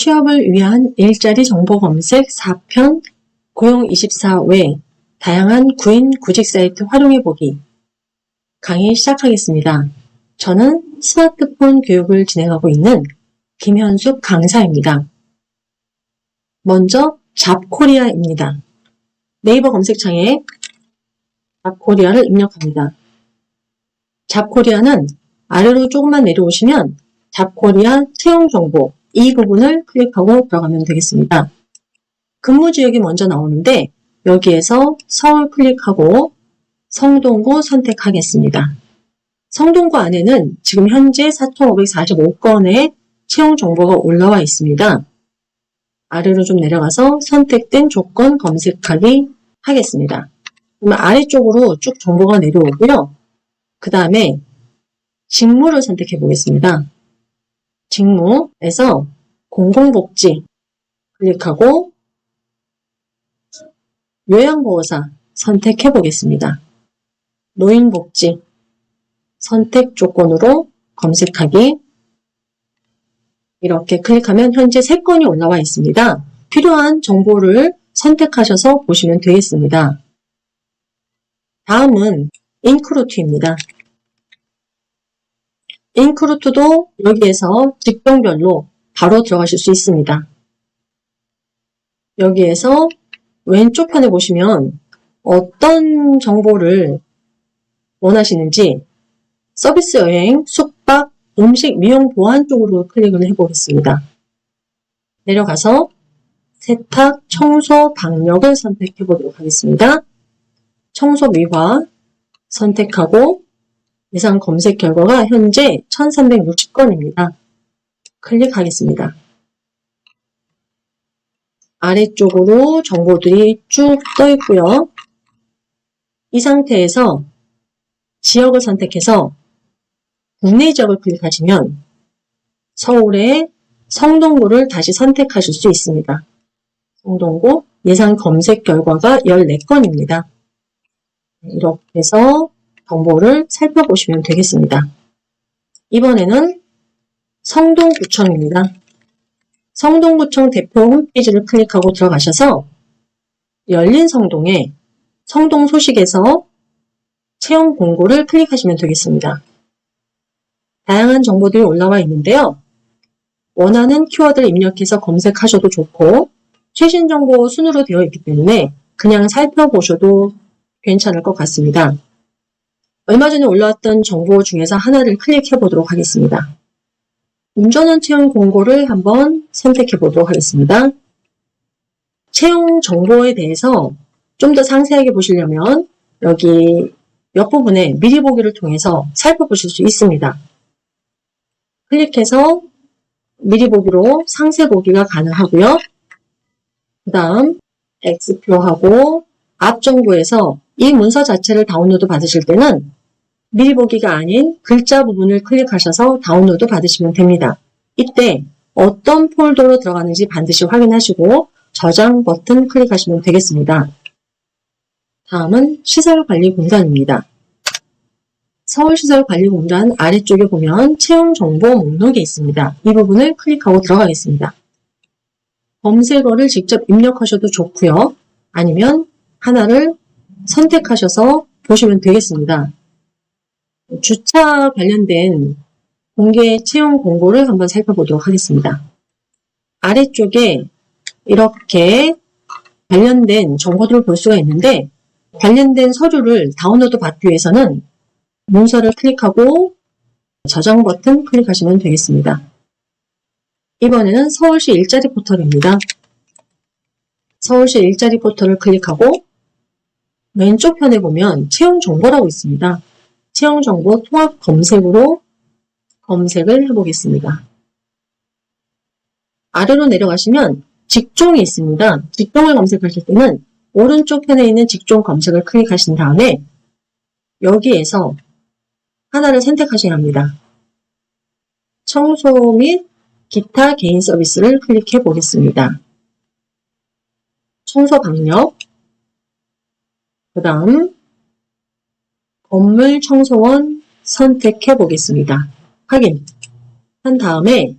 취업을 위한 일자리 정보 검색 4편 고용24 외 다양한 구인 구직 사이트 활용해 보기 강의 시작하겠습니다. 저는 스마트폰 교육을 진행하고 있는 김현숙 강사입니다. 먼저 잡코리아입니다. 네이버 검색창에 잡코리아를 입력합니다. 잡코리아는 아래로 조금만 내려오시면 잡코리아 채용 정보 이 부분을 클릭하고 들어가면 되겠습니다. 근무 지역이 먼저 나오는데 여기에서 서울 클릭하고 성동구 선택하겠습니다. 성동구 안에는 지금 현재 4,545건의 채용 정보가 올라와 있습니다. 아래로 좀 내려가서 선택된 조건 검색하기 하겠습니다. 그러면 아래쪽으로 쭉 정보가 내려오고요. 그 다음에 직무를 선택해 보겠습니다. 직무에서 공공복지 클릭하고 요양보호사 선택해 보겠습니다. 노인복지 선택 조건으로 검색하기 이렇게 클릭하면 현재 3건이 올라와 있습니다. 필요한 정보를 선택하셔서 보시면 되겠습니다. 다음은 인크루트입니다. 인크루트도 여기에서 직종별로 바로 들어가실 수 있습니다. 여기에서 왼쪽 편에 보시면 어떤 정보를 원하시는지 서비스 여행, 숙박, 음식, 미용, 보안 쪽으로 클릭을 해보겠습니다. 내려가서 세탁, 청소, 방역을 선택해 보도록 하겠습니다. 청소 미화 선택하고 예상 검색 결과가 현재 1360건입니다. 클릭하겠습니다. 아래쪽으로 정보들이 쭉 떠 있고요. 이 상태에서 지역을 선택해서 국내 지역을 클릭하시면 서울의 성동구를 다시 선택하실 수 있습니다. 성동구 예상 검색 결과가 14건입니다. 이렇게 해서 정보를 살펴보시면 되겠습니다. 이번에는 성동구청입니다. 성동구청 대표 홈페이지를 클릭하고 들어가셔서 열린 성동에 성동 소식에서 채용 공고를 클릭하시면 되겠습니다. 다양한 정보들이 올라와 있는데요. 원하는 키워드를 입력해서 검색하셔도 좋고 최신 정보 순으로 되어 있기 때문에 그냥 살펴보셔도 괜찮을 것 같습니다. 얼마 전에 올라왔던 정보 중에서 하나를 클릭해 보도록 하겠습니다. 운전원 채용 공고를 한번 선택해 보도록 하겠습니다. 채용 정보에 대해서 좀 더 상세하게 보시려면 여기 옆부분에 미리 보기를 통해서 살펴보실 수 있습니다. 클릭해서 미리 보기로 상세 보기가 가능하고요. 그 다음 X표하고 앞 정보에서 이 문서 자체를 다운로드 받으실 때는 미리 보기가 아닌 글자 부분을 클릭하셔서 다운로드 받으시면 됩니다. 이때 어떤 폴더로 들어가는지 반드시 확인하시고 저장 버튼 클릭하시면 되겠습니다. 다음은 시설관리공단입니다. 서울시설관리공단 아래쪽에 보면 채용정보 목록이 있습니다. 이 부분을 클릭하고 들어가겠습니다. 검색어를 직접 입력하셔도 좋고요. 아니면 하나를 선택하셔서 보시면 되겠습니다. 주차 관련된 공개 채용 공고를 한번 살펴보도록 하겠습니다. 아래쪽에 이렇게 관련된 정보들을 볼 수가 있는데 관련된 서류를 다운로드 받기 위해서는 문서를 클릭하고 저장 버튼 클릭하시면 되겠습니다. 이번에는 서울시 일자리 포털입니다. 서울시 일자리 포털을 클릭하고 왼쪽 편에 보면 채용 정보라고 있습니다. 채용 정보 통합 검색으로 검색을 해보겠습니다. 아래로 내려가시면 직종이 있습니다. 직종을 검색하실 때는 오른쪽 편에 있는 직종 검색을 클릭하신 다음에 여기에서 하나를 선택하셔야 합니다. 청소 및 기타 개인 서비스를 클릭해 보겠습니다. 청소 방역, 그 다음 건물 청소원 선택해 보겠습니다. 확인 한 다음에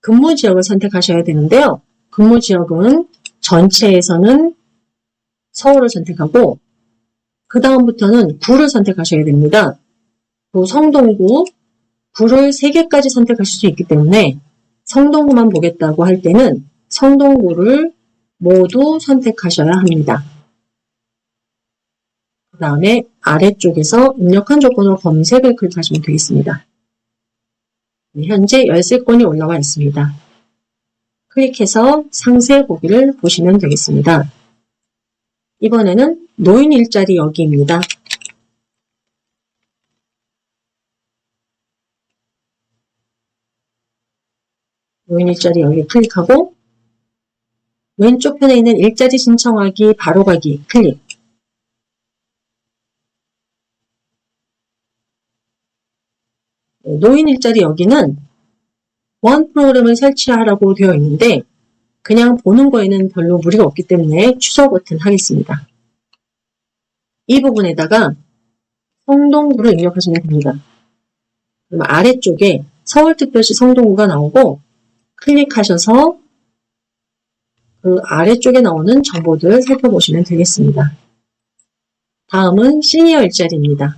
근무 지역을 선택하셔야 되는데요. 근무 지역은 전체에서는 서울을 선택하고 그 다음부터는 구를 선택하셔야 됩니다. 그 성동구, 구를 3개까지 선택하실 수 있기 때문에 성동구만 보겠다고 할 때는 성동구를 모두 선택하셔야 합니다. 그 다음에 아래쪽에서 입력한 조건으로 검색을 클릭하시면 되겠습니다. 네, 현재 열쇠권이 올라와 있습니다. 클릭해서 상세 보기를 보시면 되겠습니다. 이번에는 노인 일자리 여기입니다. 노인 일자리 여기 클릭하고 왼쪽 편에 있는 일자리 신청하기 바로 가기 클릭 노인 일자리 여기는 원 프로그램을 설치하라고 되어 있는데 그냥 보는 거에는 별로 무리가 없기 때문에 취소 버튼 하겠습니다. 이 부분에다가 성동구를 입력하시면 됩니다. 그럼 아래쪽에 서울특별시 성동구가 나오고 클릭하셔서 그 아래쪽에 나오는 정보들을 살펴보시면 되겠습니다. 다음은 시니어 일자리입니다.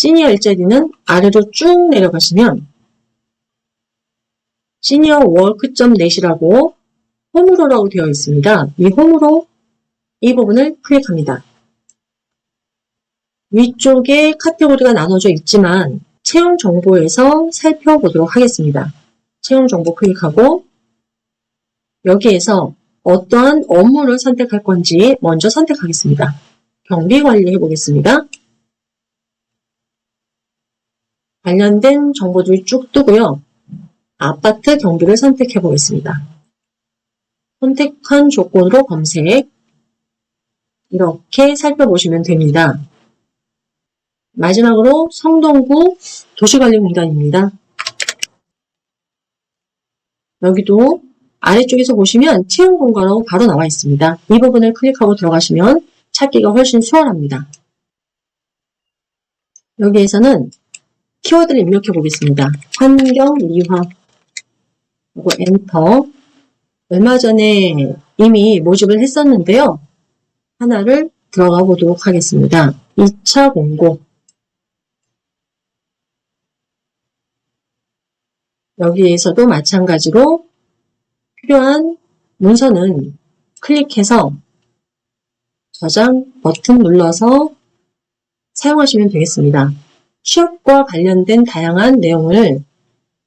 시니어 일자리는 아래로 쭉 내려가시면 시니어 워크.net이라고 홈으로라고 되어 있습니다. 이 홈으로 이 부분을 클릭합니다. 위쪽에 카테고리가 나눠져 있지만 채용 정보에서 살펴보도록 하겠습니다. 채용 정보 클릭하고 여기에서 어떠한 업무를 선택할 건지 먼저 선택하겠습니다. 경비 관리 해보겠습니다. 관련된 정보들이 쭉 뜨고요. 아파트 경비를 선택해 보겠습니다. 선택한 조건으로 검색 이렇게 살펴보시면 됩니다. 마지막으로 성동구 도시관리공단입니다. 여기도 아래쪽에서 보시면 채용 공간으로 바로 나와 있습니다. 이 부분을 클릭하고 들어가시면 찾기가 훨씬 수월합니다. 여기에서는 키워드를 입력해 보겠습니다. 환경 미화 그리고 엔터 얼마 전에 이미 모집을 했었는데요. 하나를 들어가 보도록 하겠습니다. 2차 공고 여기에서도 마찬가지로 필요한 문서는 클릭해서 저장 버튼 눌러서 사용하시면 되겠습니다. 취업과 관련된 다양한 내용을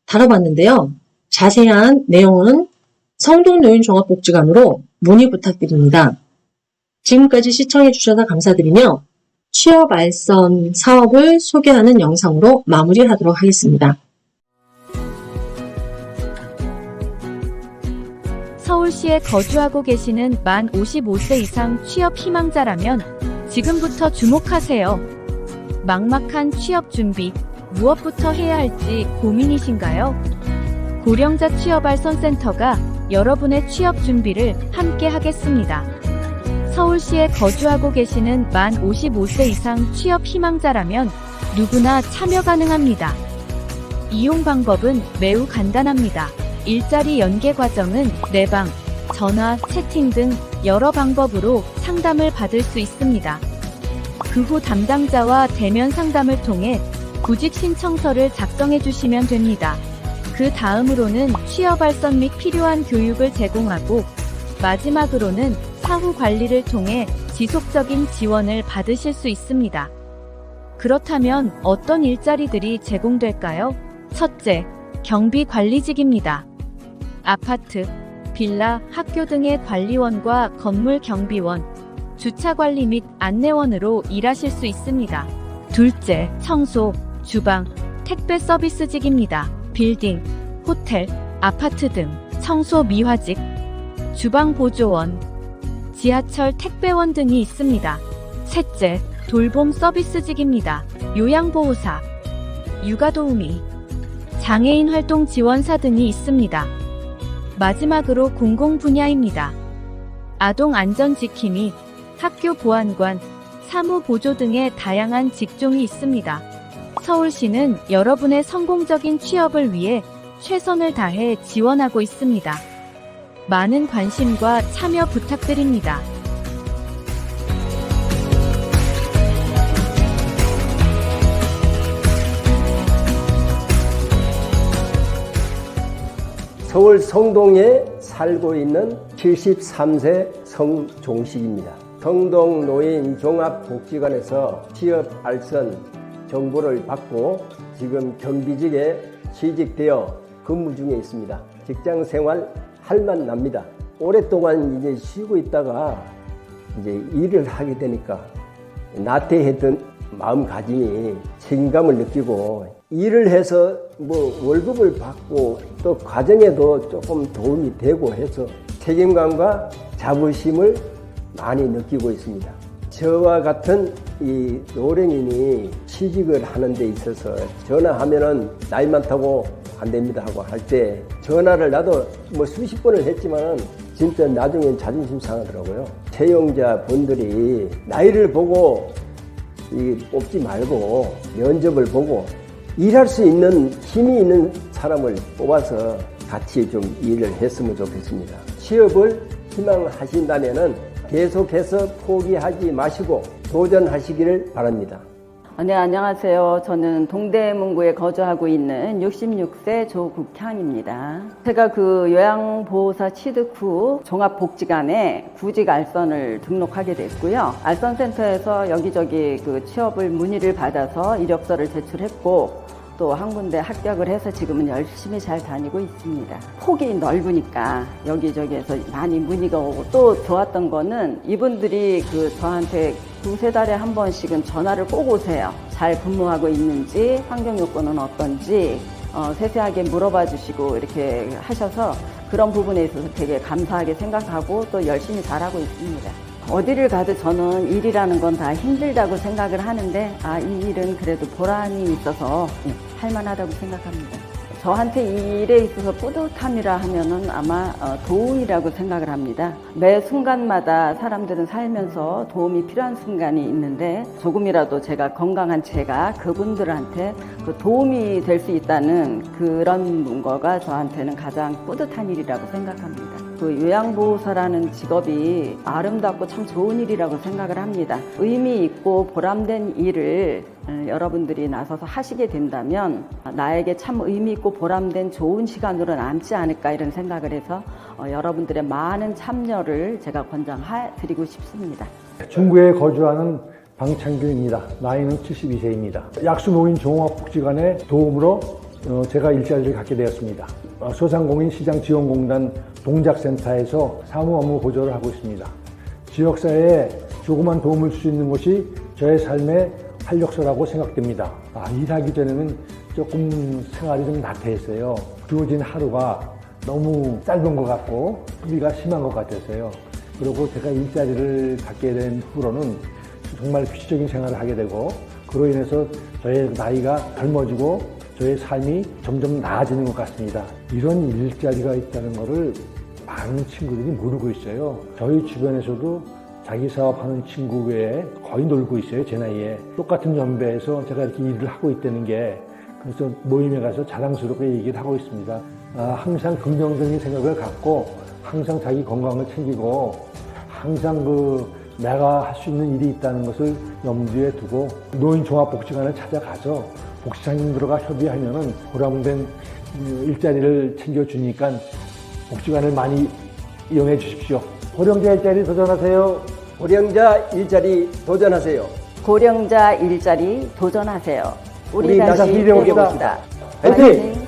다뤄봤는데요. 자세한 내용은 성동노인종합복지관으로 문의 부탁드립니다. 지금까지 시청해주셔서 감사드리며 취업 알선 사업을 소개하는 영상으로 마무리하도록 하겠습니다. 서울시에 거주하고 계시는 만 55세 이상 취업 희망자라면 지금부터 주목하세요. 막막한 취업 준비, 무엇부터 해야 할지 고민이신가요? 고령자 취업알선센터가 여러분의 취업 준비를 함께 하겠습니다. 서울시에 거주하고 계시는 만 55세 이상 취업 희망자라면 누구나 참여 가능합니다. 이용 방법은 매우 간단합니다. 일자리 연계 과정은 내방, 전화, 채팅 등 여러 방법으로 상담을 받을 수 있습니다. 그 후 담당자와 대면 상담을 통해 구직 신청서를 작성해 주시면 됩니다. 그 다음으로는 취업 발선 및 필요한 교육을 제공하고 마지막으로는 사후 관리를 통해 지속적인 지원을 받으실 수 있습니다. 그렇다면 어떤 일자리들이 제공될까요? 첫째, 경비 관리직입니다. 아파트, 빌라, 학교 등의 관리원과 건물 경비원, 주차 관리 및 안내원으로 일하실 수 있습니다. 둘째, 청소, 주방, 택배 서비스직입니다. 빌딩, 호텔, 아파트 등 청소 미화직, 주방 보조원, 지하철 택배원 등이 있습니다. 셋째, 돌봄 서비스직입니다. 요양보호사, 육아도우미, 장애인 활동 지원사 등이 있습니다. 마지막으로 공공 분야입니다. 아동 안전 지킴이, 학교 보안관, 사무 보조 등의 다양한 직종이 있습니다. 서울시는 여러분의 성공적인 취업을 위해 최선을 다해 지원하고 있습니다. 많은 관심과 참여 부탁드립니다. 서울 성동에 살고 있는 73세 성종식입니다. 성동 노인 종합복지관에서 취업 알선 정보를 받고 지금 경비직에 취직되어 근무 중에 있습니다. 직장 생활 할만 납니다. 오랫동안 이제 쉬고 있다가 이제 일을 하게 되니까 나태했던 마음가짐이 책임감을 느끼고 일을 해서 뭐 월급을 받고 또 가정에도 조금 도움이 되고 해서 책임감과 자부심을 많이 느끼고 있습니다. 저와 같은 이 노령인이 취직을 하는 데 있어서 전화하면은 나이 많다고 안 됩니다 하고 할 때 전화를 나도 뭐 수십 번을 했지만은 진짜 나중엔 자존심 상하더라고요. 채용자 분들이 나이를 보고 이 뽑지 말고 면접을 보고 일할 수 있는 힘이 있는 사람을 뽑아서 같이 좀 일을 했으면 좋겠습니다. 취업을 희망하신다면은 계속해서 포기하지 마시고 도전하시기를 바랍니다. 네, 안녕하세요. 저는 동대문구에 거주하고 있는 66세 조국향입니다. 제가 그 요양보호사 취득 후 종합복지관에 구직 알선을 등록하게 됐고요. 알선센터에서 여기저기 그 취업을 문의를 받아서 이력서를 제출했고 또 한 군데 합격을 해서 지금은 열심히 잘 다니고 있습니다. 폭이 넓으니까 여기저기에서 많이 문의가 오고 또 좋았던 거는 이분들이 그 저한테 두세 달에 한 번씩은 전화를 꼭 오세요. 잘 근무하고 있는지, 환경 요건은 어떤지, 어, 세세하게 물어봐 주시고 이렇게 하셔서 그런 부분에 있어서 되게 감사하게 생각하고 또 열심히 잘하고 있습니다. 어디를 가도 저는 일이라는 건 다 힘들다고 생각을 하는데 아, 이 일은 그래도 보람이 있어서 예, 할만하다고 생각합니다. 저한테 이 일에 있어서 뿌듯함이라 하면은 아마 어, 도움이라고 생각을 합니다. 매 순간마다 사람들은 살면서 도움이 필요한 순간이 있는데 조금이라도 제가 건강한 제가 그분들한테 그 도움이 될 수 있다는 그런 거가 저한테는 가장 뿌듯한 일이라고 생각합니다. 그 요양보호사라는 직업이 아름답고 참 좋은 일이라고 생각을 합니다. 의미 있고 보람된 일을 어, 여러분들이 나서서 하시게 된다면 나에게 참 의미 있고 보람된 좋은 시간으로 남지 않을까 이런 생각을 해서 어, 여러분들의 많은 참여를 제가 권장드리고 싶습니다. 중구에 거주하는 방창규입니다. 나이는 72세입니다. 약수노인 종합복지관의 도움으로 어, 제가 일자리를 갖게 되었습니다. 어, 소상공인 시장 지원공단 동작센터에서 사무 업무 보조를 하고 있습니다. 지역사회에 조그만 도움을 줄 수 있는 것이 저의 삶의 활력소라고 생각됩니다. 아, 일하기 전에는 조금 생활이 좀 나태했어요. 주어진 하루가 너무 짧은 것 같고 소비가 심한 것 같아서요. 그리고 제가 일자리를 갖게 된 후로는 정말 규칙적인 생활을 하게 되고 그로 인해서 저의 나이가 젊어지고 저의 삶이 점점 나아지는 것 같습니다. 이런 일자리가 있다는 것을 많은 친구들이 모르고 있어요. 저희 주변에서도 자기 사업하는 친구 외에 거의 놀고 있어요. 제 나이에. 똑같은 연배에서 제가 이렇게 일을 하고 있다는 게 그래서 모임에 가서 자랑스럽게 얘기를 하고 있습니다. 아, 항상 긍정적인 생각을 갖고 항상 자기 건강을 챙기고 항상 그 내가 할 수 있는 일이 있다는 것을 염두에 두고 노인 종합복지관을 찾아가서 복지사님들과 협의하면은 보람된 음, 일자리를 챙겨주니까 복지관을 많이 이용해 주십시오. 고령자 일자리 도전하세요. 고령자 일자리 도전하세요. 고령자 일자리 도전하세요. 우리, 우리 다시 다시 일해봅시다. 일해봅시다. 화이팅! 화이팅!